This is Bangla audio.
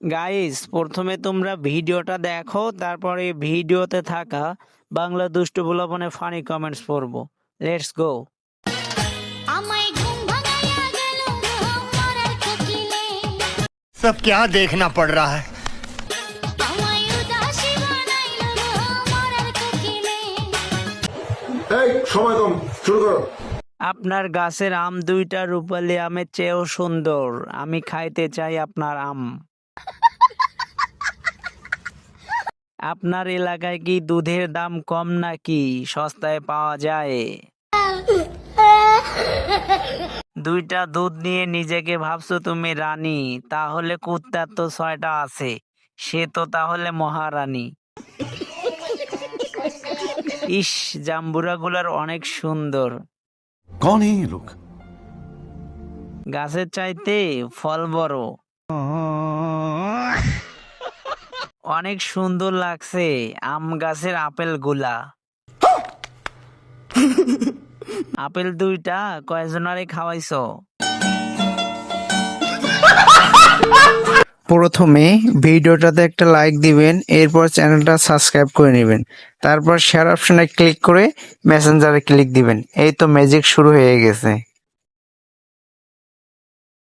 গাইস প্রথমে তোমরা ভিডিওটা দেখো তারপরে ভিডিওতে থাকা বাংলা দুষ্ট বুলাপনে ফানি কমেন্টস পড়বো লেটস গো আমায় ঘুম ভাঙাইয়া গেল মরার কোকিলে सब क्या देखना पड़ रहा है আমায় উদাসী বানাইল মরার কোকিলে এই সময় কম শুরু করো আপনার গাছের আম দুইটা রূপালি আমের চেয়েও সুন্দর আমি খাইতে চাই আপনার আম আপনার এলাকায় কি দুধের দাম কম নাকি? সস্তায় পাওয়া যায়। দুইটা দুধ নিয়ে নিজেকে ভাবছ তুমি রানী। তাহলে কুত্তার তো ছয়টা আছে। সে তো তাহলে মহারানী। ইস জাম্বুরা গুলার অনেক সুন্দর। লোক? গাছের চাইতে ফল বড়। অনেক সুন্দর লাগছে আম গাছের আপেলগুলা আপেল দুইটা, কয়জনারে খাওয়াইছো? প্রথমে ভিডিওটাতে একটা লাইক দিবেন, এরপর চ্যানেলটা সাবস্ক্রাইব করে নেবেন। তারপর শেয়ার অপশনে ক্লিক করে মেসেঞ্জারে ক্লিক দিবেন। এই তো ম্যাজিক শুরু হয়ে গেছে।